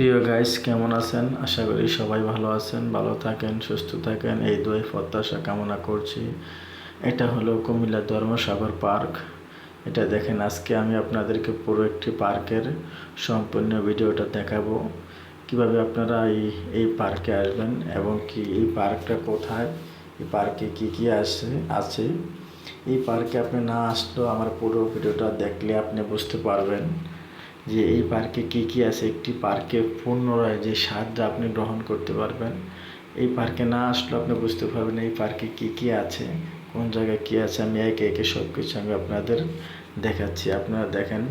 প্রিয় গাইস কেমন আছেন? আশা করি সবাই ভালো আছেন, ভালো থাকেন, সুস্থ থাকেন। এই দুই প্রত্যাশা কামনা করছি। এটা হলো কুমিল্লা ধর্মসাগর পার্ক। এটা দেখেন, আজকে আমি আপনাদেরকে পুরো একটি পার্কের সম্পূর্ণ ভিডিওটা দেখাবো। কীভাবে আপনারা এই এই পার্কে আসবেন এবং কি, এই পার্কটা কোথায়, এই পার্কে কি কি আছে আছে। এই পার্কে আপনি না আসলেও আমার পুরো ভিডিওটা দেখলে আপনি বুঝতে পারবেন। যে এই পার্কে কি কি আছে? একটি পার্কে পুনরায় যে স্বাদটা আপনি গ্রহণ করতে পারবেন, এই পার্কে না আসলে আপনি বুঝতে পারবেন এই পার্কে কি কি আছে, কোন জায়গায় কি আছে, আমি একে একে সব কিছু আমি আপনাদের দেখাচ্ছি। আপনারা দেখেন,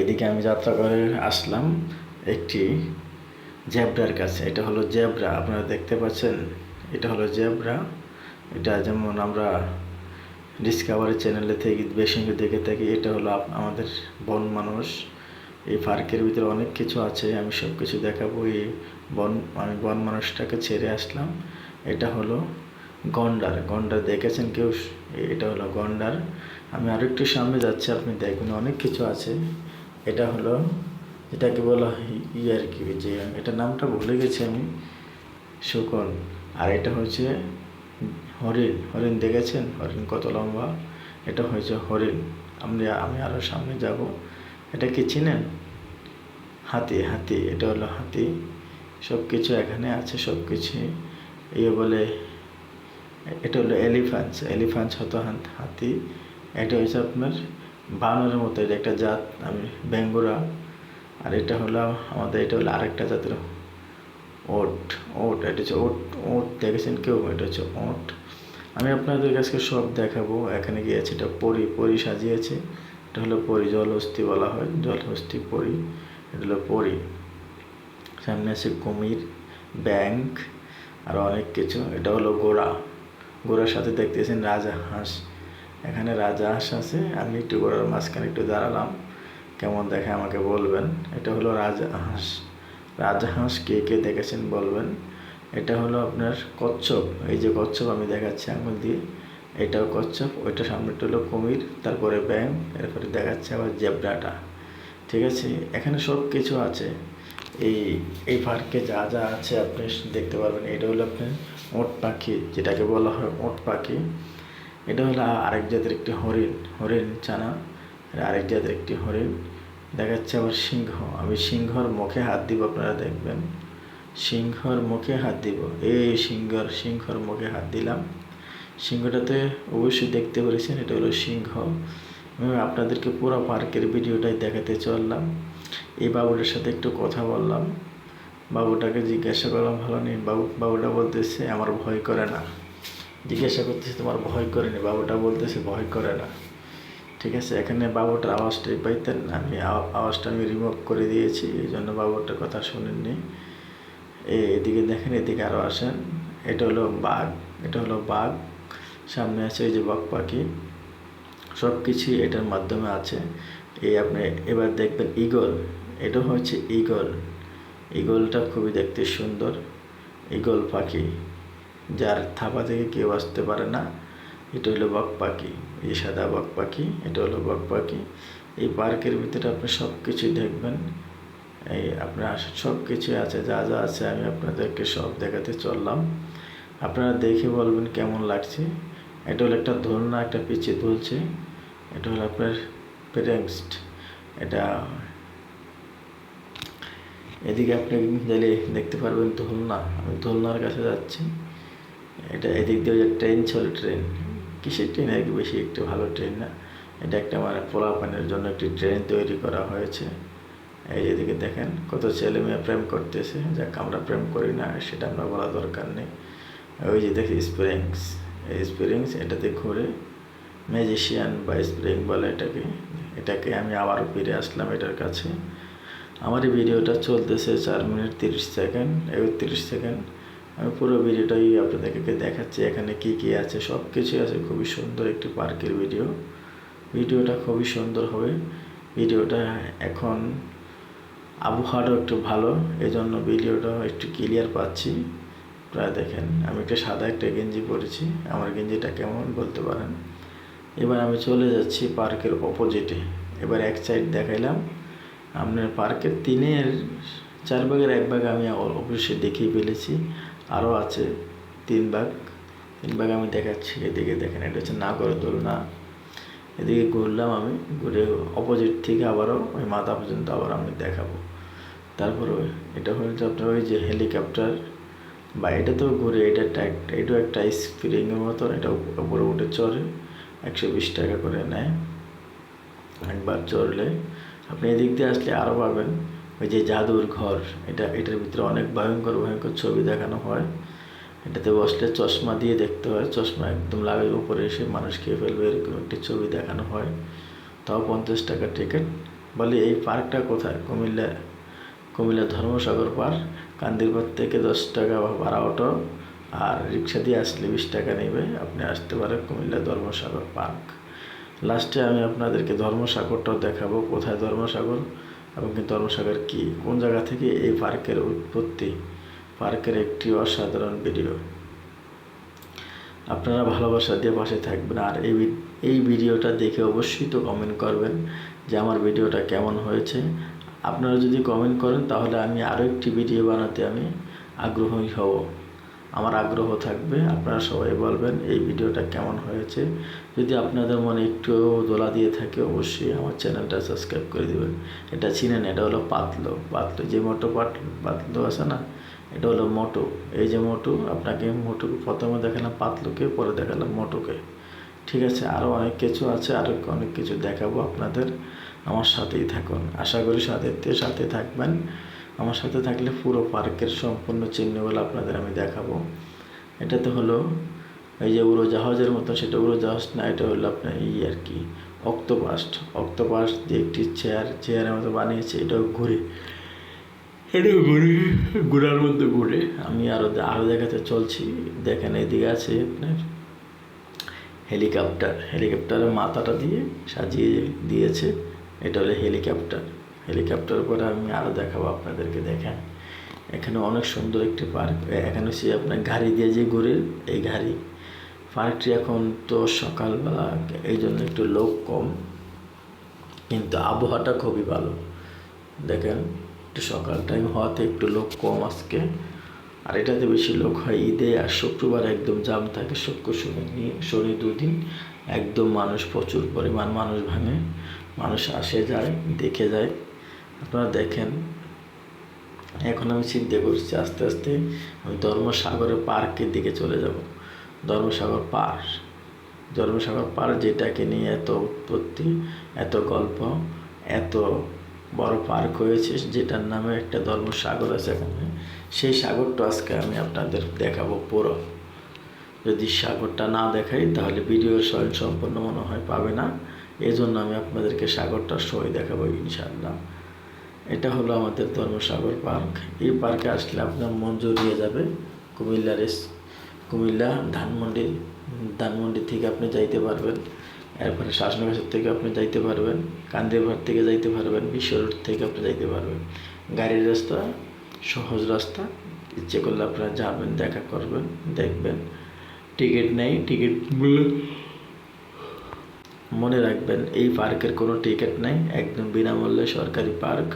এদিকে আমি যাত্রা করে আসলাম একটি জেব্রার কাছে। এটা হলো জেব্রা। আপনারা দেখতে পাচ্ছেন, এটা হলো জেব্রা। এটা যেমন আমরা ডিসকাভারি চ্যানেলে থেকে, বেশি দেখে থাকি, এটা হলো আমাদের বন মানুষ। এই পার্কের ভিতরে অনেক কিছু আছে, আমি সব কিছু দেখাবো। এই বন, আমি বন মানুষটাকে ছেড়ে আসলাম। এটা হলো গন্ডার। গন্ডার দেখেছেন কেউ? এটা হলো গন্ডার। আমি আরও একটু সামনে যাচ্ছি, আপনি দেখবেন অনেক কিছু আছে। এটা হলো, এটাকে বলা ই আর কি যে এটা নামটা ভুলে গেছি আমি। শুকন। আর এটা হচ্ছে হরিণ হরিণ দেখেছেন? হরিণ কত লম্বা? এটা হয়েছে হরিণ। আমরা আমি আরও সামনে যাব। এটা কি চিনেন? হাতি হাতি, এটা হলো হাতি। সব কিছু এখানে আছে সব কিছু ইয়ে বলে, এটা হলো এলিফ্যান্স এলিফ্যান্স হতো হাতি। এটা হচ্ছে আপনার বানরের মতো, এটা একটা জাত, আমি, বেঙ্গুরা। আর এটা হলো আমাদের, এটা হলো আরেকটা জাতের ওট ওট, এটা হচ্ছে ওট ওট দেখেছেন কেউ? এটা হচ্ছে ওট। আমি আপনাদের কাছে সব দেখাবো। এখানে গিয়েছে এটা পরি পরি সাজিয়েছে। এটা হলো পরি জলহস্তি বলা হয়। জলহস্তি পরি, এটা হলো পরি। সামনে আছে কুমির, ব্যাংক, আর অনেক কিছু। এটা হলো গোড়া। গোড়ার সাথে দেখতেছেন রাজা হাঁস। এখানে রাজা হাঁস আছে। আমি একটু গোড়ার মাঝখানে একটু দাঁড়ালাম। কেমন দেখে আমাকে বলবেন। এটা হলো রাজা হাঁস। রাজহাঁস কে কে দেখেছেন বলবেন। এটা হলো আপনার কচ্ছপ। এই যে কচ্ছপ আমি দেখাচ্ছি আঙুল দিয়ে, এটাও কচ্ছপ, ওইটা সামনেটা হলো কুমির, তারপরে ব্যাং এরপরে দেখাচ্ছে আবার জেব্রাটা। ঠিক আছে? এখানে সব কিছু আছে। এই এই পার্কে যা যা আছে আপনি দেখতে পারবেন। এটা হলো আপনার ওট পাখি, যেটাকে বলা হয় ওট পাখি। এটা হলো আরেক জাতের একটি হরিণ হরিণ চানা। আরেক জাতের একটি হরিণ। দেখাচ্ছে আবার সিংহ। আমি সিংহর মুখে হাত দিব, আপনারা দেখবেন। সিংহর মুখে হাত দিব। এই সিংহর সিংহর মুখে হাত দিলাম। সিংহটাতে অবশ্যই দেখতে পেরেছেন, এটা হলো সিংহ। আমি আপনাদেরকে পুরো পার্কের ভিডিওটাই দেখাতে চললাম। এই বাবুটার সাথে একটু কথা বললাম। বাবুটাকে জিজ্ঞাসা করলাম, ভালো নেই? বাবু, বাবুটা বলতেছে, আমার ভয় করে না। জিজ্ঞাসা করতেছে, তোমার ভয় করেনি বাবুটা বলতেছে, ভয় করে না। ঠিক আছে, এখানে বাবুটার আওয়াজটাই পাইতেন আমি আওয়া- আওয়াজটা আমি রিমুভ করে দিয়েছি, এই জন্য বাবুটার কথা শুনেননি। এদিকে দেখেন, এদিকে আরও আসেন। এটা হলো বাঘ, এটা হলো বাঘ। সামনে আছে এই যে বক পাখি। সব কিছুই এটার মাধ্যমে আছে। এই আপনি এবার দেখবেন ইগল এটা হচ্ছে ইগল ইগলটা খুবই দেখতে সুন্দর। ইগল পাখি। যার থাপা থেকে কেউ আসতে পারে না। এটা হলো বক পাখি, এই সাদা বক পাখি, এটা হলো বক পাখি। এই পার্কের ভিতরে আপনি সব কিছুই দেখবেন। এই আপনার সব কিছু আছে, যা যা আছে আমি আপনাদেরকে সব দেখাতে চললাম। আপনারা দেখে বলবেন কেমন লাগছে। এটা হলো একটা দোলনা, একটা পিচে দুলছে। এটা হলো আপনার প্যারেন্সড এটা এদিকে আপনি গেলে দেখতে পারবেন দোলনা। আমি দোলনার কাছে যাচ্ছি। এটা এদিক দিয়ে ট্রেন চলে ট্রেন। কিসের ট্রেন আর কি বেশি একটু ভালো ট্রেন না? এটা একটা মানে পোলাপানের জন্য একটি ট্রেন তৈরি করা হয়েছে। এই যেদিকে দেখেন, কত ছেলে মেয়ে প্রেম করতেছে। যাক, আমরা প্রেম করি না, সেটা আমরা বলা দরকার নেই। ওই যে দেখি স্প্রিংস এই স্প্রিংস এটাতে ঘুরে ম্যাজিশিয়ান বা স্প্রিং বলে এটাকে। এটাকে আমি আবারও ফিরে আসলাম এটার কাছে। আমার এই ভিডিওটা চলতেছে চার মিনিট তিরিশ সেকেন্ড। একত্রিশ সেকেন্ড আমি পুরো ভিডিওটাই আপনাদেরকে দেখাচ্ছি, এখানে কি কি আছে সব কিছুই আছে। খুবই সুন্দর একটি পার্কের ভিডিও। ভিডিওটা খুবই সুন্দর হবে। ভিডিওটা এখন আবহাওয়াটাও একটু ভালো এই জন্য ভিডিওটা একটু ক্লিয়ার পাচ্ছি। প্রায় দেখেন, আমি একটা সাদা একটা গেঞ্জি পরেছি। আমার গেঞ্জিটা কেমন বলতে পারেন? এবার আমি চলে যাচ্ছি পার্কের অপোজিটে এবার এক সাইড দেখাইলাম। আপনার পার্কের তিনের চার ভাগের এক ভাগ আমি অবশ্যই দেখিয়ে ফেলেছি। আরও আছে তিন ভাগ। তিন ভাগ আমি দেখাচ্ছি, এদিকে দেখেন, এটা হচ্ছে নাগরদোলনা এদিকে ঘুরলাম আমি, ঘুরে অপোজিট থেকে আবারও ওই মাথা পর্যন্ত আবার আমি দেখাবো। তারপরে এটা হচ্ছে আপনার ওই যে হেলিকপ্টার বা এটা তো ঘুরে, এটা এটাও একটা স্প্রিংয়ের মতন, এটা উপ- উপরে উঠে চড়ে একশো বিশ টাকা করে নেয়। একবার চড়লে, আপনি এদিক দিয়ে আসলে আরও পাবেন। ওই যে জাদুর ঘর, এটা, এটার ভিতরে অনেক ভয়ঙ্কর ভয়ঙ্কর ছবি দেখানো হয়। এটাতে বসলে চশমা দিয়ে দেখতে হয়, চশমা একদম লাগাই উপরে এসে মানুষ খেয়ে ফেলবে, এরকম একটি ছবি দেখানো হয়। তাও পঞ্চাশ টাকা টিকিট। বলি, এই পার্কটা কোথায়? কুমিল্লা কুমিল্লা ধর্মসাগর পার্ক। কান্দিরপাড় থেকে দশ টাকা ভাড়া অটো, আর রিক্সা দিয়ে আসলে বিশ টাকা নেবে। আপনি আসতে পারেন কুমিল্লা ধর্মসাগর পার্ক। লাস্টে আমি আপনাদেরকে ধর্মসাগরটাও দেখাবো। কোথায় ধর্মসাগর? এবং কি ধর্মসাগর কি? কোন জায়গা থেকে এই পার্কের উৎপত্তি? পার্কের একটি অসাধারণ ভিডিও। আপনারা ভালোবাসা দিয়ে পাশে থাকবেন। আর এই এই ভিডিওটা দেখে অবশ্যই তো কমেন্ট করবেন যে আমার ভিডিওটা কেমন হয়েছে। আপনারা যদি কমেন্ট করেন, তাহলে আমি আরও একটি ভিডিও বানাতে আমি আগ্রহী হব। আমার আগ্রহ থাকবে, আপনারা সবাই বলবেন এই ভিডিওটা কেমন হয়েছে। যদি আপনাদের মনে একটু দোলা দিয়ে থাকে, অবশ্যই আমার চ্যানেলটা সাবস্ক্রাইব করে দেবেন। এটা চিনেন, এটা হলো পাতলো। পাতলো যে মোটো পাত পাতলো আছে না? এটা হলো মোটো। এই যে মোটো, আপনাকে মোটু প্রথমে দেখালাম পাতলোকে, পরে দেখালাম মোটোকে। ঠিক আছে আরও অনেক কিছু আছে আরও অনেক কিছু দেখাবো আপনাদের। আমার সাথেই থাকুন। আশা করি সাথে সাথে থাকবেন। আমার সাথে থাকলে পুরো পার্কের সম্পূর্ণ চিহ্নগুলো আপনাদের আমি দেখাবো। এটাতে হলো এই যে উড়োজাহাজের মতো, সেটা উড়োজাহাজ না, এটা হলো আপনার ই আর কি, অক্টোপাস্ট। অক্টোপাস্ট দিয়ে একটি চেয়ার চেয়ারের মতো বানিয়েছে, এটাও ঘুরে। এটাও ঘুরে, ঘোরার মধ্যে ঘুরে। আমি আরও আরও দেখাতে চলছি। দেখেন এদিকে আছে আপনার হেলিকপ্টার। হেলিকপ্টারের মাথাটা দিয়ে সাজিয়ে দিয়েছে। এটা হলো হেলিকপ্টার। হেলিকপ্টার পরে আমি আরও দেখাবো আপনাদেরকে, দেখেন। এখানে অনেক সুন্দর একটি পার্ক এখানে সে আপনার গাড়ি দিয়ে যে ঘুরে এই গাড়ি। পার্কটি এখন তো সকালবেলা এই জন্য একটু লোক কম, কিন্তু আবহাওয়াটা খুবই ভালো। দেখেন, একটু সকাল টাইম হওয়াতে একটু লোক কম আজকে। আর এটাতে বেশি লোক হয় ঈদে আর শুক্রবার একদম জাম থাকে, শুক্র, শনি শনি দুদিন একদম মানুষ প্রচুর পরিমাণ মানুষ ভাঙে, মানুষ আসে যায়, দেখে যায়। আপনারা দেখেন, এখন আমি চিন্তা করছি, আস্তে আস্তে আমি ধর্মসাগরের পার্কের দিকে চলে যাব। ধর্মসাগর পার্ক ধর্মসাগর পার্ক যেটাকে নিয়ে এত উৎপত্তি, এত গল্প, এত বড় পার্ক হয়েছে, যেটার নামে একটা ধর্মসাগর আছে এখানে। সেই সাগরটা আজকে আমি আপনাদের দেখাবো পুরো। যদি সাগরটা না দেখাই, তাহলে ভিডিওর স্বয়ং সম্পূর্ণ মনে হয় পাবে না। এই জন্য আমি আপনাদেরকে সাগরটা সই দেখাবো ইনশাআল্লাহ। এটা হলো আমাদের ধর্মসাগর পার্ক। এই পার্কে আসলে আপনার মন জড়িয়ে যাবে। কুমিল্লার কুমিল্লা ধানমন্ডি ধানমন্ডি থেকে আপনি যাইতে পারবেন। এরপরে শাসনগাছের থেকে আপনি যাইতে পারবেন। কান্দিরঘাট থেকে যাইতে পারবেন। বিশ্ব রোড থেকে আপনি যাইতে পারবেন। গাড়ির রাস্তা, সহজ রাস্তা। ইচ্ছে করলে আপনারা যাবেন, দেখা করবেন, দেখবেন। টিকিট নেই, টিকিট মনে রাখবেন, এই পার্কের কোনো টিকিট নেই। একদম বিনামূল্যে সরকারি পার্ক।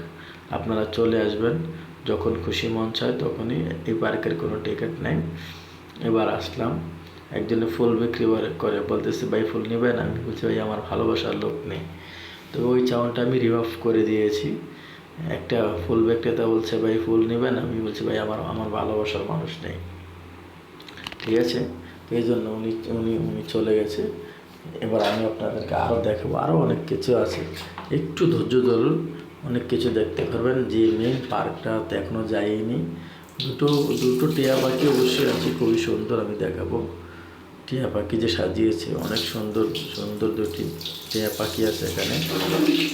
আপনারা চলে আসবেন, যখন খুশি মন চায় তখনই এই পার্কের কোনো টিকিট নেই। এবার আসলাম, একজনে ফুল বিক্রি করে- বলতেছে, ভাই, ফুল নেবেন? আমি বলছি, ভাই, আমার ভালোবাসার লোক নেই। তো ওই চাউনটা আমি রিভার্ভ করে দিয়েছি। একটা ফুল বিক্রেতা বলছে, ভাই, ফুল নেবেন? আমি বলছি, ভাই, আমার আমার ভালোবাসার মানুষ নেই। ঠিক আছে? তো এই জন্য উনি উনি উনি চলে গেছে। এবার আমি আপনাদেরকে আরও দেখাবো। আরও অনেক কিছু আছে। একটু ধৈর্য ধরুন। অনেক কিছু দেখতে পারবেন, যে মেন পার্কটাতে এখনও যাইনি দুটো দুটো টিয়া পাখি অবশ্যই আছে, খুবই সুন্দর আমি দেখাবো। টিয়া পাখি যে সাজিয়েছে, অনেক সুন্দর সুন্দর দুটি টিয়া পাখি আছে এখানে।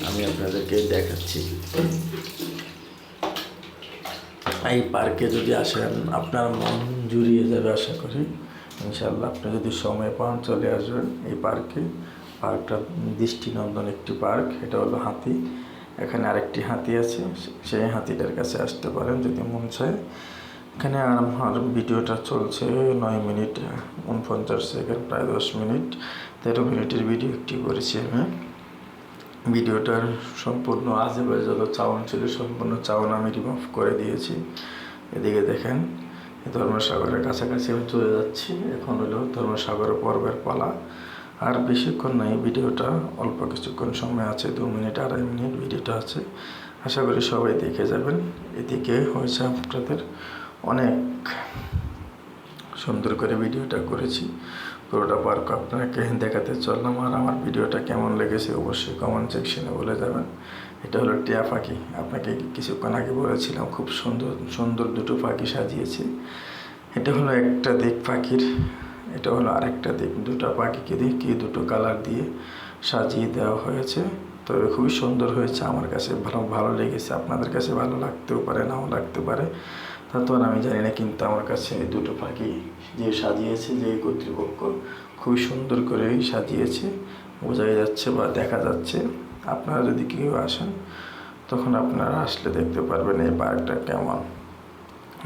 আমি আপনাদেরকে দেখাচ্ছি। এই পার্কে যদি আসেন, আপনার মন জুড়িয়ে যাবে আশা করি। ইনশাল্লাহ আপনি যদি সময় পান, চলে আসবেন এই পার্কে পার্কটা দৃষ্টিনন্দন একটি পার্ক এটা হলো হাতি। এখানে আরেকটি হাতি আছে সেই হাতিটার কাছে আসতে পারেন যদি মন চায়। এখানে আমার ভিডিওটা চলছে নয় মিনিট, উনপঞ্চাশ সেকেন্ড, প্রায় দশ মিনিট। তেরো মিনিটের ভিডিও একটি করেছি আমি। ভিডিওটার সম্পূর্ণ আশেপাশে যত চাউন ছিল, সম্পূর্ণ চাউন আমি রিমুভ করে দিয়েছি। এদিকে দেখেন ধর্মসাগরের কাছাকাছি আমি চলে যাচ্ছি। এখন হলো ধর্মসাগর পর্বের পালা। আর বেশিক্ষণ নাই, ভিডিওটা অল্প কিছুক্ষণ সময় আছে, দু মিনিট, আড়াই মিনিট ভিডিওটা আছে। আশা করি সবাই দেখে যাবেন। এদিকে হয়েছে আপনাদের অনেক সুন্দর করে ভিডিওটা করেছি। পুরোটা পার্ক আপনাকে দেখাতে চললাম। আর আমার ভিডিওটা কেমন লেগেছে অবশ্যই কমেন্ট সেকশনে বলে যাবেন। এটা হলো টিয়া পাখি। আপনাকে কিছুক্ষণ আগে বলেছিলাম, খুব সুন্দর সুন্দর দুটো পাখি সাজিয়েছে। এটা হলো একটা দিক পাখির এটা হলো আরেকটা দিক। দুটো পাখিকে কি দুটো কালার দিয়ে সাজিয়ে দেওয়া হয়েছে। তবে খুবই সুন্দর হয়েছে আমার কাছে। ভালো ভালো লেগেছে। আপনাদের কাছে ভালো লাগতেও পারে, নাও লাগতে পারে। তা তো আমি জানি না, কিন্তু আমার কাছে দুটো পাখি যে সাজিয়েছে, যে কর্তৃপক্ষ খুবই সুন্দর করে সাজিয়েছে, বোঝাই যাচ্ছে বা দেখা যাচ্ছে। আপনারা যদি কেউ আসেন, তখন আপনারা আসলে দেখতে পারবেন এই পার্কটা কেমন।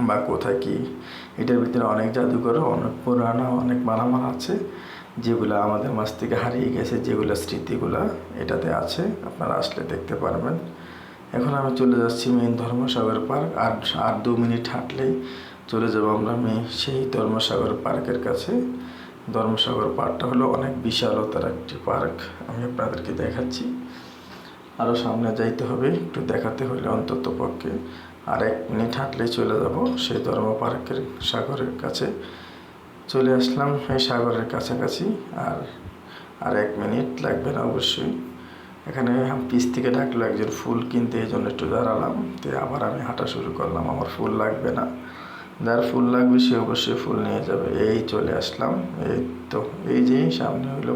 বা কোথায় কী, এটার ভিতরে অনেক জাদুঘর, অনেক পুরানো, অনেক মালামাল আছে, যেগুলো আমাদের মাছ থেকে হারিয়ে গেছে, যেগুলো স্মৃতিগুলা এটাতে আছে, আপনারা আসলে দেখতে পারবেন। এখন আমি চলে যাচ্ছি মেন ধর্মসাগর পার্ক, আর আর দু মিনিট হাঁটলেই চলে যাব আমরা মেয়ে সেই ধর্মসাগর পার্কের কাছে। ধর্মসাগর পার্কটা হলো অনেক বিশালতার একটি পার্ক, আমি আপনাদেরকে দেখাচ্ছি। আরও সামনে যাইতে হবে, একটু দেখাতে হলে অন্তত পক্ষে আর এক মিনিট হাঁটলেই চলে যাব সেই ধর্ম পার্কের সাগরের কাছে। চলে আসলাম এই সাগরের কাছাকাছি আর আর এক মিনিট লাগবে না অবশ্যই। এখানে পিস থেকে ডাকলো একজন ফুল কিনতে, এই জন্য একটু দাঁড়ালাম। তো আবার আমি হাঁটা শুরু করলাম, আমার ফুল লাগবে না। যার ফুল লাগবে সে অবশ্যই ফুল নিয়ে যাবে। এই চলে আসলাম। এই তো, এই যে সামনে হলো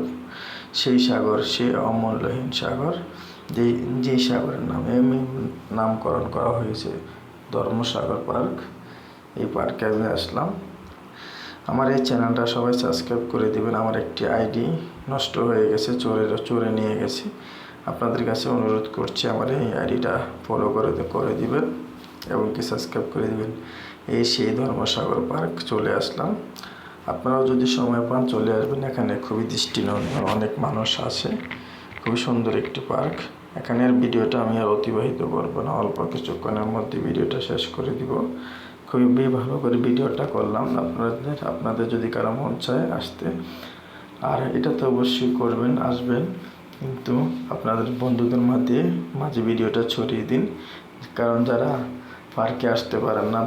সেই সাগর, সে অমূল্যহীন সাগর। যেই যেই সাগরের নাম নামে নামকরণ করা হয়েছে। ধর্মসাগর পার্ক, এই পার্কে আমি আসলাম। আমার এই চ্যানেলটা সবাই সাবস্ক্রাইব করে দিবেন। আমার একটি আইডি নষ্ট হয়ে গেছে চোরে চোরে নিয়ে গেছে। আপনাদের কাছে অনুরোধ করছি, আমার এই আইডিটা ফলো করে করে দিবেন এবং কি সাবস্ক্রাইব করে দিবেন। এই সেই ধর্মসাগর পার্ক চলে আসলাম। আপনারাও যদি সময় পান চলে আসবেন। এখানে খুবই দৃষ্টিনন্দন, অনেক মানুষ আছে। খুবই সুন্দর একটি পার্ক। এখানের ভিডিওটা আমি আর অতিবাহিত করব না, অল্প কিছুক্ষণের মধ্যে ভিডিওটা শেষ করে দিব। খুবই ভালো করে ভিডিওটা করলাম। আপনাদের আপনাদের যদি কারও মন চায় আসতে। আর এটা তো অবশ্যই করবেন, আসবেন। কিন্তু আপনাদের বন্ধুদের মধ্যে মাঝে ভিডিওটা ছড়িয়ে দিন। কারণ যারা পার্কে আসতে পারেন না,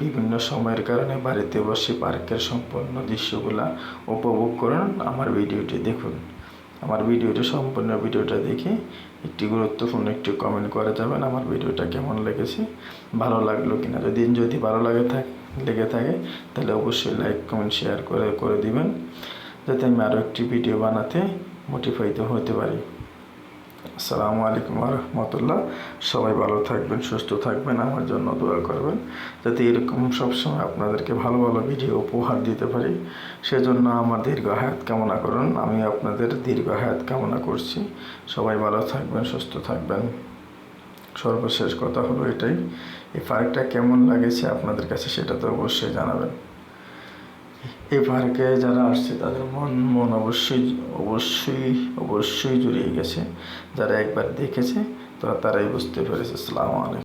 বিভিন্ন সময়ের কারণে বাড়িতে বসে পার্কের সম্পূর্ণ দৃশ্যগুলা উপভোগ করুন। আমার ভিডিওটি দেখুন। আমার ভিডিওটা, সম্পূর্ণ ভিডিওটা দেখে একটি গুরুত্বপূর্ণ একটি কমেন্ট করে যাবেন আমার ভিডিওটা কেমন লেগেছে, ভালো লাগল কিনা। যদি যদি ভালো লাগে থাক, লেগে থাকে, তাহলে অবশ্যই লাইক কমেন্ট শেয়ার করে করে দিবেন। যাতে আমি আরও একটি ভিডিও বানাতে মোটিফাইড হতে পারি। আসসালামু আলাইকুম রহমতুল্লাহ সবাই ভালো থাকবেন, সুস্থ থাকবেন, আমার জন্য দোয়া করবেন, যাতে এরকম সবসময় আপনাদেরকে ভালো ভালো ভিডিও উপহার দিতে পারি। সেজন্য আমার দীর্ঘ হায়াত কামনা করুন, আমি আপনাদের দীর্ঘ হায়াত কামনা করছি। সবাই ভালো থাকবেন, সুস্থ থাকবেন। সর্বশেষ কথা হলো এটাই, এই পার্কটা কেমন লাগেছে আপনাদের কাছে সেটা তো অবশ্যই জানাবেন। এই পার্কে যারা আসছে, তাদের মন মন অবশ্যই অবশ্যই অবশ্যই জুড়িয়ে গেছে। যারা একবার দেখেছে, তারা, তারাই বুঝতে পেরেছে। আসসালামু আলাইকুম।